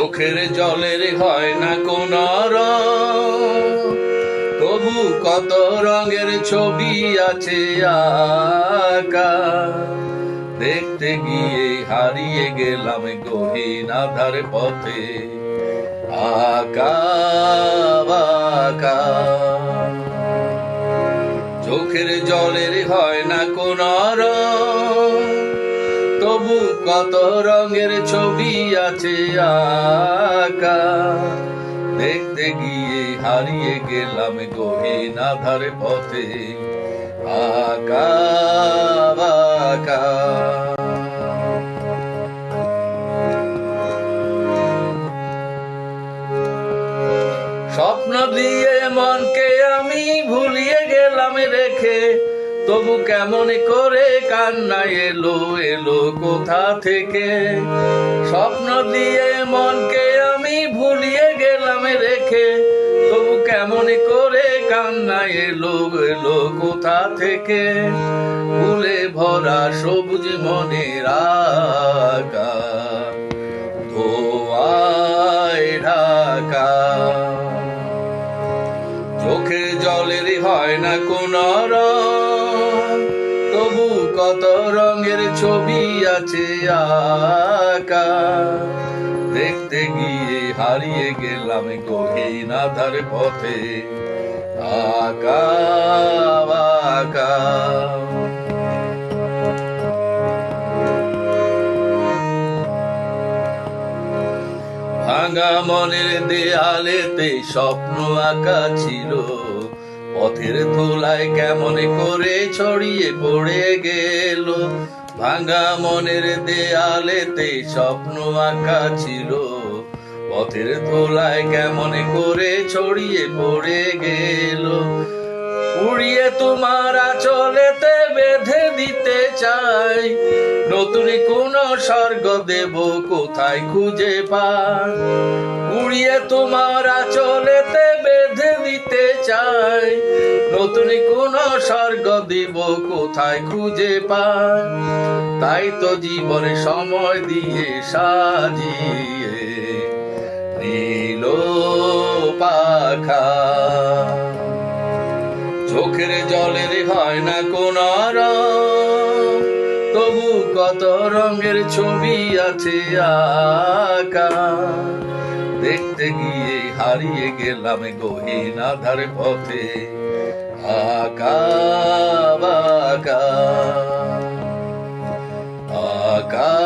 চোখের জলের হয় না কোন তবু কত রঙের ছবি আছে আকা দেখতে গিয়ে হারিয়ে গেলাম গহীন আধার পথে। আকা চোখের জলের হয় না কোন রং। তবু কত রঙের ছবি আছে আকা। দেখতে গিয়ে হারিয়ে গেলাম গহীন আধার পথে। আকা স্বপ্ন দিয়ে মনকে আমি ভুলিয়ে গেলাম রেখে। তবু কেমন করে কান্না এলো এলো কোথা থেকে? স্বপ্ন দিয়ে মনকে আমি ভুলিয়ে গেলাম রেখে। তবু কেমন করে কান্না এলো এলো কোথা থেকে? ফুলে ভরা সবুজ মনের আকা ধোয়ায় ঢাকা। চোখে জলের হয় না কোন রং কত রঙের ছবি আছে আকা দেখতে গিয়ে হারিয়ে গেলাম গহীন আধার পথে। আকা বাকা ভাঙা মনের দেয়ালেতে স্বপ্ন আঁকা ছিল। পথের ধুলায় কেমন করে ছড়িয়ে পড়ে গেল। ভাঙা মনের দেয়ালেতে স্বপ্ন আঁকা ছিল। পথের ধুলায় কেমন করে ছড়িয়ে পড়ে গেল। উড়িয়ে তোমার আচলেতে বেঁধে দিতে চাই। নতুন কোন স্বর্গ দেব কোথায় খুঁজে পা উড়িয়ে তোমার চাই। নতুন কোন স্বর্গ দিব কোথায় খুঁজে পাই? তাই তো জীবনে সময় দিয়ে সাজিয়ে নীল পাখা। চোখের জলের হয় না কোন তবু কত রঙের ছবি আছে আকা। দেখতে গিয়ে হারিয়ে গেলাম গহীন আধার পথে আকা বাকা আকা